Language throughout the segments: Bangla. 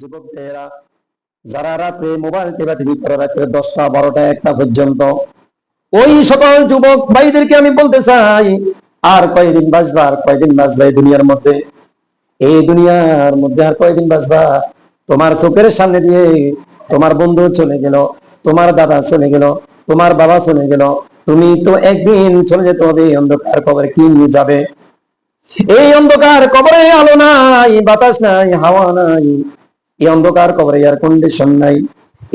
যুবক ভাইয়েরা, যারা রাত্রে মোবাইল টিভি করে দশটা বারোটা একটা পর্যন্ত, ওই সকল যুবক ভাইদেরকে আমি বলতে চাই, আর কয়দিন বাঁচবা, আর কয়দিন বাঁচবা এই দুনিয়ার মধ্যে? এই দুনিয়ার মধ্যে আর কয়দিন বাঁচবা? তোমার চোখের সামনে দিয়ে তোমার বন্ধু চলে গেল, তোমার দাদা চলে গেল, তোমার বাবা চলে গেল, তুমি তো একদিন চলে যেতে হবে অন্ধকার কবরে কি নিয়ে যাবে? এই অন্ধকার কবরে আলো নাই, বাতাস নাই, হাওয়া নাই এই অন্ধকার কবরে এয়ার কন্ডিশন নাই।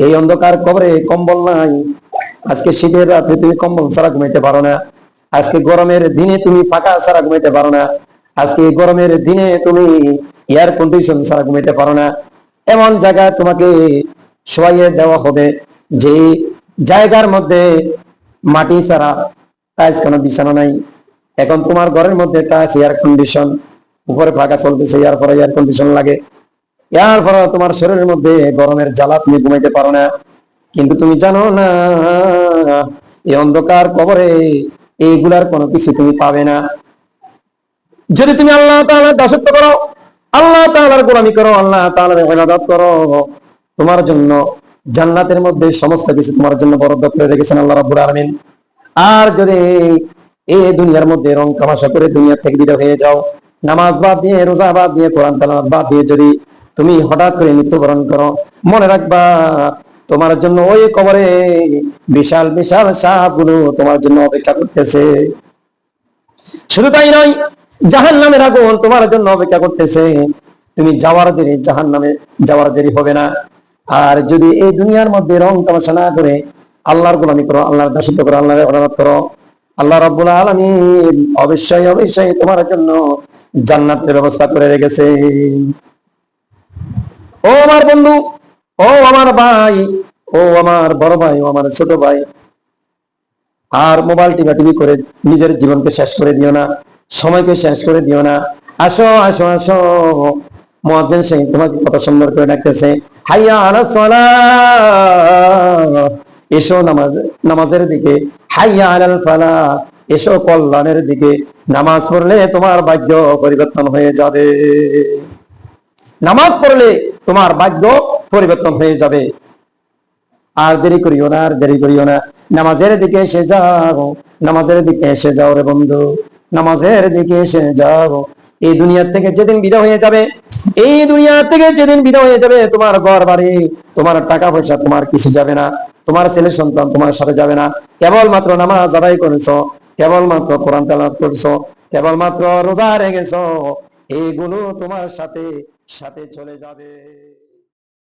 এই অন্ধকার কবরে কম্বল নাই। আজকে শীতের রাতে তুমি কম্বল ছাড়া ঘুমাইতে পারো না। আজকে গরমের দিনে তুমি পাকা ছাড়া ঘুমাইতে পারো না। আজকে গরমের দিনে তুমি এয়ার কন্ডিশন ছাড়া ঘুমাইতে পারো না। এমন জায়গায় তোমাকে শোয়াইয়ে দেওয়া হবে যে জায়গার মধ্যে মাটি ছাড়া টাইস কোনো বিছানা নাই। এখন তোমার ঘরের মধ্যে টাচ এয়ার কন্ডিশন উপরে ফাঁকা চলতেছে এয়ার পরে এয়ার কন্ডিশন লাগে। এর পরে তোমার শরীরের মধ্যে গরমের জ্বালা তুমি ঘুমাইতে পারো না। কিন্তু তুমি জানো না এই অন্ধকার কবরে এইগুলার কোনো কিছু তুমি পাবে না। যদি তুমি আল্লাহ তাআলার দাসত্ব করো, আল্লাহ তাআলার গোলামি করো, আল্লাহ তাআলার ইবাদত করো, তোমার জন্য জান্নাতের মধ্যে সমস্ত কিছু তোমার জন্য বরাদ্দ করে রেখেছেন আল্লাহ রাব্বুল আলামিন। আর যদি এই দুনিয়ার মধ্যে রং তামাশা করে দুনিয়া থেকে বিদায় হয়ে যাও, নামাজ বাদ দিয়ে, রোজা বাদ দিয়ে, কোরআন তালাওয়াত বাদ দিয়ে যদি তুমি হঠাৎ করে মৃত্যুবরণ করো। মনে রাখবা, তোমার জন্য ওই কবরে বিশাল বিশাল সাপগুলো তোমার জন্য অপেক্ষা করতেছে। শুধু তাই নয় জাহান নামের আগুন তোমার জন্য অপেক্ষা করতেছে। তুমি যাওয়ার দেরি জাহান নামে যাওয়ার দেরি হবে না। আর যদি এই দুনিয়ার মধ্যে রং তামাশা না করে, আল্লাহর গোলামি করো, আল্লাহর দাসত্ব করো, আল্লাহর ইবাদত করো, আল্লাহ রাব্বুল আলামিন অবশ্যই অবশ্যই তোমার জন্য জান্নাতের ব্যবস্থা করে রেখেছে। ও আমার বন্ধু, ও আমার ভাই, ও আমার বড় ভাই, ও আমার ছোট ভাই। আর মোবাইল টিভা টিভি করে নিজের জীবনকে শেষ করে দিও না, সময়কে শেষ করে দিও না। আসো আসো আসো। মুয়াজ্জিন সেই তোমাকে কত সুন্দর করে ডাকতেছে। হাইয়া আলাস সালাহ এসো নামাজ, নামাজের দিকে। হাইয়া আলাল ফালা। এসো কল্যাণের দিকে। নামাজ পড়লে তোমার ভাগ্য পরিবর্তন হয়ে যাবে। নামাজ পড়লে তোমার ভাগ্য পরিবর্তন হয়ে যাবে। আর দেরি করিও না, আর দেরি করিও না। নামাজের দিকে এসে যাও, নামাজের দিকে এসে যাও রে বন্ধু। নামাজের দিকে এসে যাও। এই দুনিয়া থেকে যেদিন বিদায় হয়ে যাবে, এই দুনিয়া থেকে যেদিন বিদায় হয়ে যাবে, তোমার ঘর বাড়ি, তোমার টাকা পয়সা, তোমার কিছু যাবে না। তোমার ছেলে সন্তান তোমার সাথে যাবে না। কেবলমাত্র নামাজ আদায় করেছ, কেবলমাত্র কোরআন তালাত করছ, কেবলমাত্র রোজা রেখেছো, এইগুলো তোমার সাথে সাথে চলে যাবে।